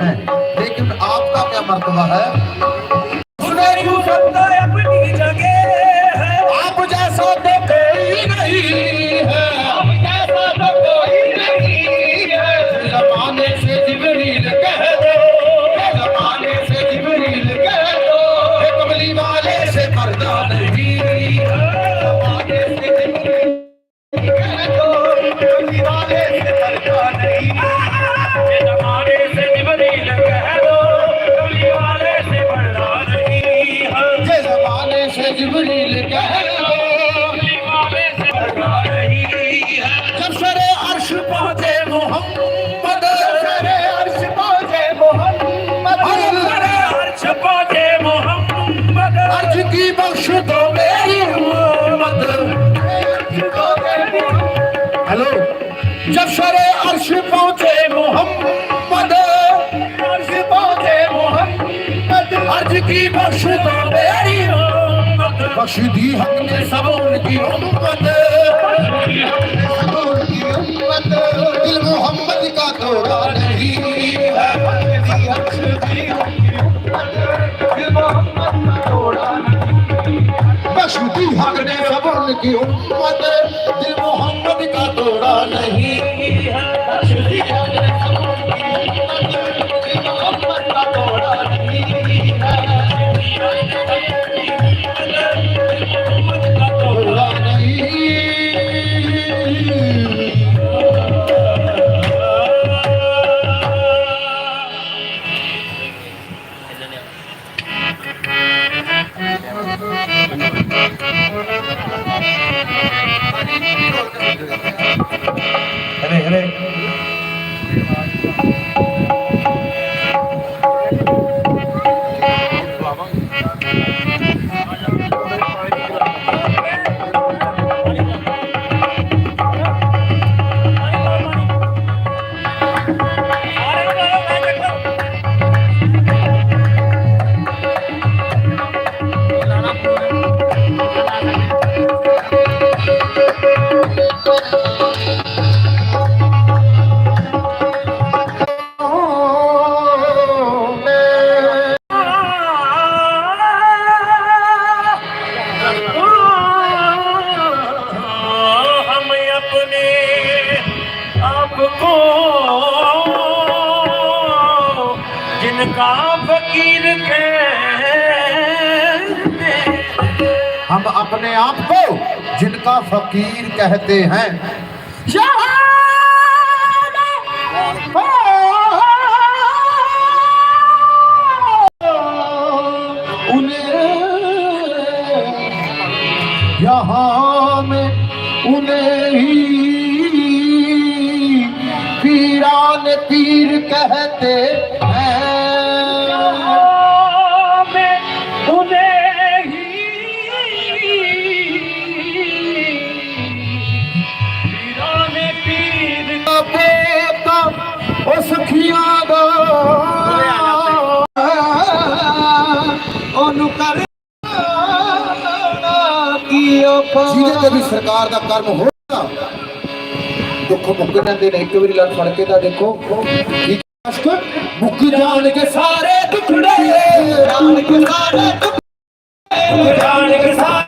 है लेकिन आपका क्या मर्तबा है उम्मत बख्श दी हमने सब उनकी उम्मत सब उनकी उम्मत दिल मोहम्मद का तोड़ा नहीं है बख्श दी हमने सब उनकी उम्मत Thank. जिनका फकीर कहते? हम अपने आप को जिनका फकीर कहते हैं। उन्हें उन्हें पीरान पीर कहते ਦੁਨੀਆ ਦਾ ਉਹਨੂੰ ਕਰ ਕੀ ਉਹ ਜਿਹਦੇ ਤੇ ਵੀ ਸਰਕਾਰ ਦਾ ਕਰਮ ਹੋਣਾ ਦੇਖੋ, ਮੁੱਕ ਜਾਂਦੇ ਨੇ, ਇੱਕ ਵਾਰੀ ਲੜ ਫੜ ਕੇ ਤਾਂ ਦੇਖੋ। ਮੁੱਕ ਜਾਣਗੇ ਸਾਰੇ ਦੁਖੜੇ। ਜਾਣਗੇ ਸਾਰੇ ਦੁਖੜੇ। ਜਾਣਗੇ ਸਾਰੇ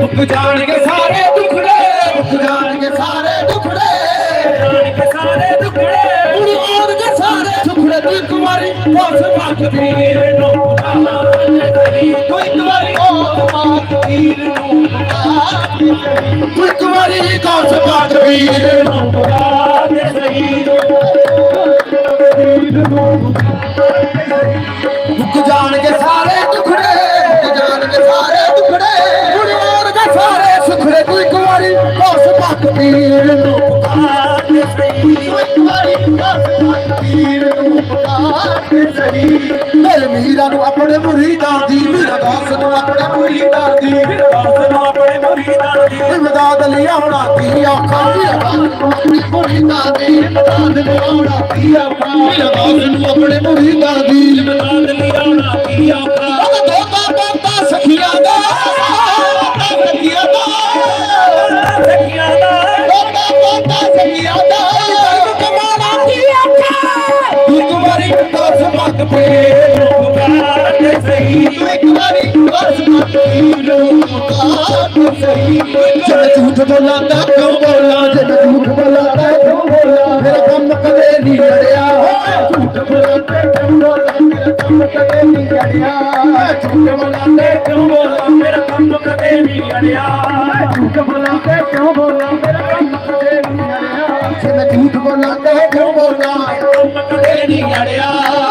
ਮੁੱਕ ਜਾਣਗੇ ਸਾਰੇ ਦੁੱਖੜੇ ਮੁੱਕ ਜਾਣਗੇ ਇੱਕ ਵਾਰੀ ਬਸ ਬਾਤ ਪੀਰ ਨੂੰ ਤੂੰ ਇੱਕ ਵਾਰੀ ਬਸ ਬਾਤ ਪੀਰ ਨੂੰ ਤੂੰ ਇੱਕ ਵਾਰੀ ਬਸ ਬਾਤ ਪੀਰ ਨੂੰ ਪੁਕਾਰ ਸਹੀ ਮੁੱਕ ਜਾਣਗੇ ਸਾਰੇ ਦੁਖੜੇ, ਮੁੱਕ ਜਾਣਗੇ ਸਾਰੇ ਦੁਖੜੇ। ਬੁੜੇ ਹੋਣਗੇ ਸਾਰੇ ਸੁਖੜੇ। ਤੂੰ ਇੱਕ ਵਾਰੀ ਬਸ ਬਾਤ ਪੀਰ ਮੇਰੇ ਮੀਰਾਂ ਨੂੰ ਆਪਣੇ ਮੁਰੀਦਾਂ ਦੀ ਮੇਰਾ ਦਾਸ ਨੂੰ ਆਪਣੇ ਮੁਰੀਦਾਂ ਦੀ ਦਾਸ ਨੂੰ ਆਪਣੇ ਮੁਰੀਦਾਂ ਦੀ ਇਮਦਾਦ ਲਿਆਉਣਾ ਕੀ ਆਖਾਂ ਮੇਰਾ ਦਾਸ ਨੂੰ ਆਪਣੇ ਮੁਰੀਦਾਂ ਦੀ ਇਮਦਾਦ ਲਿਆਉਣਾ ਕੀ ਆਖਾਂ ਮੇਰਾ ਦਾਸ ਨੂੰ ਆਪਣੇ ਮੁਰੀਦਾਂ ਦੀ ਇਮਦਾਦ ਲਿਆਉਣਾ ਕੀ ਆਖਾ ਉਹ ਦੋਤਾ ਦੋਤਾ ਸਖੀਆਂ ਦਾ ਸਖੀਆਂ ਦਾ ਸਖੀਆਂ ਦਾ ਦੋਤਾ ਦੋਤਾ ਸਖੀਆਂ ਦਾਸ ਪੇ ਪੁਕਾਰ ਕੇ ਸਹੀ ਤੂੰ ਇੱਕ ਵਾਰੀ ਦਾਸ ਮੱਤ ਪੇ ਪੁਕਾਰ ਸਹੀ ਜਦ ਝੂਠ ਬੋਲਾਂਦਾ ਕਿਉਂ ਬੋਲਾਂ ਜਦ ਝੂਠ ਬੋਲਾਂਦਾ ਕਿਉਂ ਬੋਲਾਂ ਮੇਰਾ ਕੰਮ ਕਦੇ ਨਹੀਂ ਲੜਿਆ ਝੂਠ ਬੋਲਾਂਦਾ ਕਿਉਂ ਬੋਲਾਂ ਮੇਰਾ ਕੰਮ ਕਦੇ ਨਹੀਂ ਲੜਿਆ ਝੂਠ ਬੋਲਾਂਦਾ ਕਿਉਂ ਬੋਲਾਂ ਮੇਰਾ ਕੰਮ ਕਦੇ ਨਹੀਂ ਅੜਿਆ ਝੂਠ ਬੋਲਾਂਦਾ ਕਿਉਂ ਬੋਲਾਂ ਮੇਰਾ ਕੰਮ ਕਦੇ ਨਹੀਂ ਲੜਿਆ ਝੂਠ ਬੋਲਾਂਦਾ ਕਿਉਂ ਬੋਲਾਂ ਕੰਮ ਕਦੇ ਨਹੀਂ ਅੜਿਆ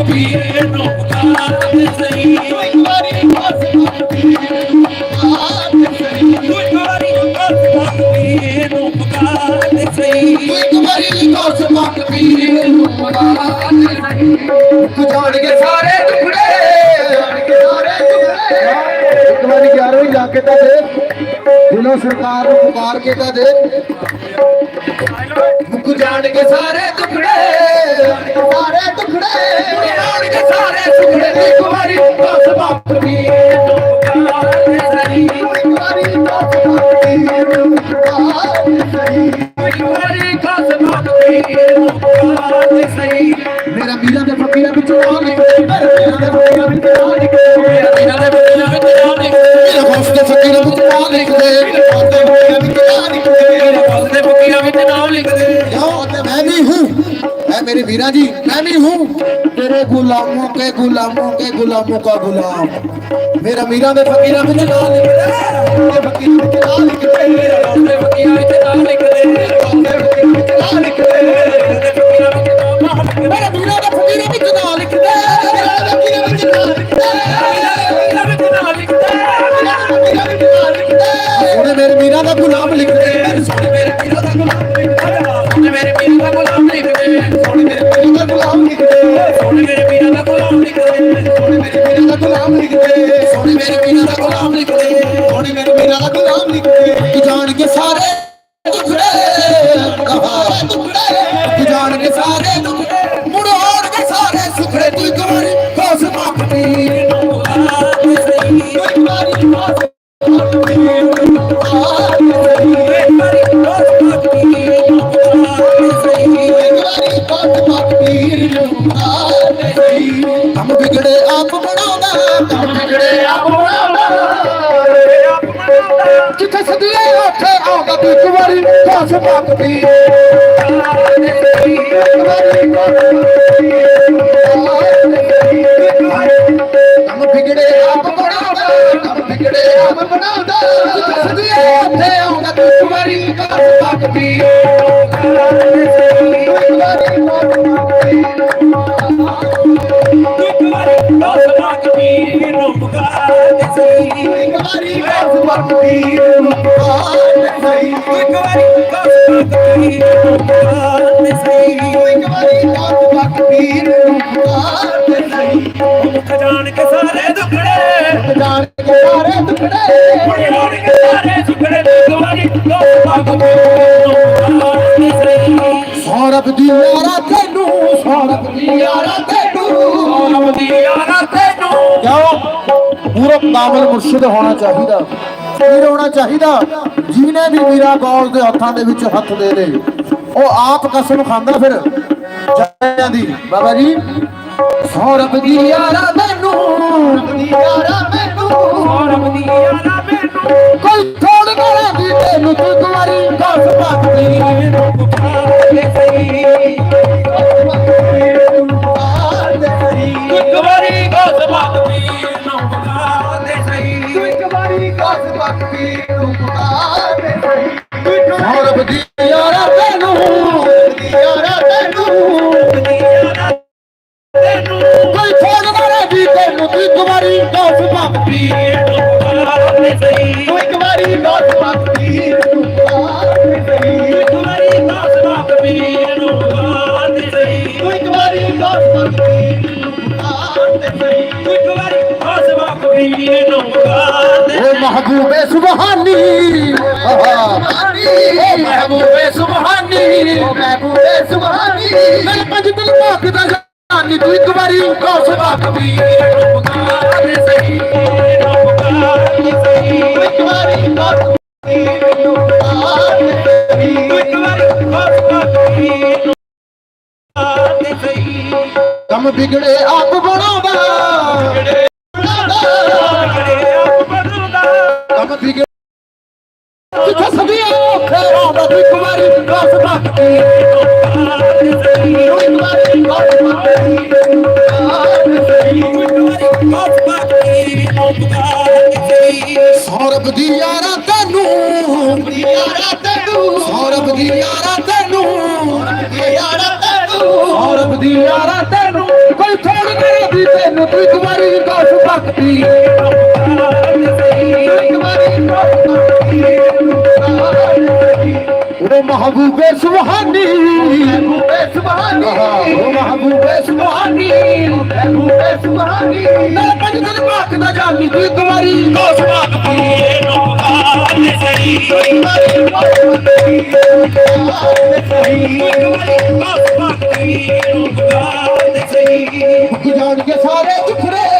ਦੋਸ ਮੱਤ ਪੀਏ ਸਹੀ ਤੂੰ ਵਾਰੀ ਦੋਸ ਮੱਤ ਪੀਏ ਪੁਕਾਰ ਸਹੀ ਤੂੰ ਵਾਰੀ ਦਾਸ ਪਾਕ ਪੀਏ ਨੂੰ ਸਹੀ ਤੂੰ ਵਾਰੀ ਦੋਸ ਮੱਤ ਪੀਏ ਪੁਕਾਰ ਸਹੀ ਜਾਣ ਕੇ ਸਾਰੇ ਟੁਕੜੇ ਜਾਣ ਕੇ ਸਾਰੇ ਟੁਕੜੇ ਇੱਕ ਵਾਰੀ 11 ਜਾ ਕੇ ਤਾਂ ਦੇ ਦਿਲੋਂ ਸਰਕਾਰ ਨੂੰ ਪੁਕਾਰ ਕੇ ਤਾਂ ਦੇ। ਮੁੱਕ ਜਾਣ ਕੇ ਸਾਰੇ ਟੁਕੜੇ ਸਾਰੇ ਕੇ ਸਾਰੇ ਟੁਕੜੇ ਤੇ ਇੱਕ ਵਾਰੀ ਬਸ ਬਾਪ ਵੀ मेरे वीरा जी मैं भी हूँ तेरे गुलामों के गुलामों के गुलामों का गुलाम मेरा मीरा में फकीरा में चला लिख फकीर में चला लिख दे मेरा नाम में फकीरा में चला लिख दे मेरा नाम में फकीरा में चला लिख दे मेरा मीरा में फकीरा में चला लिख दे मेरा फकीरा में चला लिख दे मेरा फकीरा में चला लिख दे मेरे मीरा का गुलाम लिख दे मेरे मीरा का गुलाम लिख दे ਗੁਲਾਮ ਨਿਕਲੇ। ਸੋਹਣੇ ਮੇਰੇ ਬਿਨਾਂ ਦਾ ਗੁਲਾਮ ਨਿਕਲੇ। ਸੋਹਣੇ ਮੇਰੇ ਬਿਨਾਂ ਦਾ ਗੁਲਾਮ ਨਿਕਲੇ। ਜਾਣ ਕੇ ਸਾਰੇ ਆਉਂਦਾ ਤੂੰ ਇੱਕ ਵਾਰੀ ਕੋਸ ਮੰਗਦੀ ਇੱਕ ਵਾਰੀ ਕੰਮ ਵਿਗੜੇ ਆਪ ਬਣਾਉਂਦਾ, ਕੰਮ ਵਿਗੜੇ ਆਪ ਬਣਾਉਂਦਾ। ਸਦੀਏ ਉੱਥੇ ਆਉਂਦਾ ਤੂੰ ਇੱਕ ਵਾਰੀ ਕੋਸ ਮੰਗਦੀ ਇੱਕ ਵਾਰੀ ਕੋਸ ਮੰਗਦੀ ਇੱਕ ਵਾਰੀ ਦਾਸ ਪਾਕ ਸਹੀ ਇੱਕ ਵਾਰੀ ਕੋਸ ਮੰਗਦੀ ਸਹੀ ਇੱਕ ਵਾਰੀ ਦਾਸ ਪਾਕ ਸਹੀ ਇੱਕ ਵਾਰੀ ਕੋਸ ਮੰਗਦੀ ਸਹੀ ਮੁਖ ਜਾਣ ਕੇ ਸਾਰੇ ਦੁਖੜੇ ਜਾਣ ਕੇ ਸਾਰੇ ਦੁਖੜੇ ਮੁੜ ਜਾਣ ਕੇ ਸਾਰੇ ਦੁਖੜੇ ਇੱਕ ਵਾਰੀ ਦਾਸ ਪਾਕ ਸਹੀ ਸੌਰਭ ਦੀ ਯਾਰਾ ਤੈਨੂੰ ਸੌਰਭ ਦੀ ਯਾਰਾ ਤੈਨੂੰ। ਸੋਨਮ ਦੀ ਯਾਰਾ ਕਿਉਂ? ਪੂਰਾ ਕਾਮਲ ਮੁਰਸ਼ਿਦ ਹੋਣਾ ਚਾਹੀਦਾ। ਪੀਰ ਹੋਣਾ ਚਾਹੀਦਾ। ਜਿਹਨੇ ਵੀ ਮੀਰਾ ਗੌਲ ਦੇ ਹੱਥਾਂ ਦੇ ਵਿੱਚ ਹੱਥ ਦੇ ਦੇ। ਉਹ ਆਪ ਕਸਮ ਖਾਂਦਾ ਫਿਰ। ਜਾਇਆਂ ਦੀ। ਬਾਬਾ ਜੀ। ਸੌਰਭ ਦੀ ਯਾਰਾ ਮੈਨੂੰ। ਯਾਰਾ ਮੈਨੂੰ ਸੋਨਮ ਦੀ ਯਾਰਾ ਮੈਨੂੰ। ਕੋਈ ਥੋੜ ਗਲੇ ਦੀ ਤੈਨੂੰ ਤੂੰ ਦੁਆਰੀ ਦਸ ਪੱਕਦੀ ਮੈਨੂੰ ਇੱਕ ਸੌਰਭ ਦੀ ਯਾਰਾ ਤੈਨੂੰ ਤੈਨੂੰ ਕੋਈ ਫੋਨ ਮਾਰੇ ਵੀ ਤੈਨੂੰ ਤੂੰ ਇੱਕ ਵਾਰੀ ਦਸ ਬੰਬ ਪੀਰ ਨੂੰ ਪੁਕਾਰ ਦੇ ਸਹੀ ਇੱਕ ਵਾਰੀ ਗੌਸ ਪਾਕ ਪੀਰ ਨੂੰ ਪੁਕਾਰ ਦੇ ਸਹੀ ਇੱਕ ਵਾਰੀ ਗੌਸ ਪਾਕ ਪੀਰ ਨੂੰ ਪੁਕਾਰ ਦੇ ਸਹੀ ਇੱਕ ਵਾਰੀ ਜਿੱਥੇ ਸਭੀ ਔਖੇ ਰੋਂਦਾ ਤੂੰ ਇੱਕ ਵਾਰੀ ਕੌਸ ਸੌਰਭ ਦੀ ਯਾਰਾ ਤੈਨੂੰ ਯਾਰਾ ਤੈਨੂੰ ਸੌਰਭ ਦੀ ਯਾਰਾ ਤੈਨੂੰ ਯਾਰਾ ਤੈਨੂੰ ਸੌਰਭ ਦੀ ਯਾਰਾ ਤੈਨੂੰ, ਕੋਈ ਥੋੜ ਮੇਰੇ ਦੀ ਤੈਨੂੰ, ਤੂੰ ਇੱਕ ਵਾਰੀ ਕੌਸ ਉਹ ਮਹਬੂਬੇ ਸੁਬਹਾਨੀ ਮਹਬੂਬੇ ਸੁਬਹਾਨੀ ਉਹ ਮਹਬੂਬੇ ਸੁਬਹਾਨੀ ਮਹਬੂਬੇ ਸੁਬਹਾਨੀ ਨਾ ਪੰਜ ਦਿਨ ਬਾਕ ਦਾ ਜਾਨੀ ਤੂੰ ਇੱਕ ਵਾਰੀ ਕੌਸ ਬਖਤੀ ਜਾਣਗੇ ਸਾਰੇ ਦੁਖੜੇ ਸਾਰੇ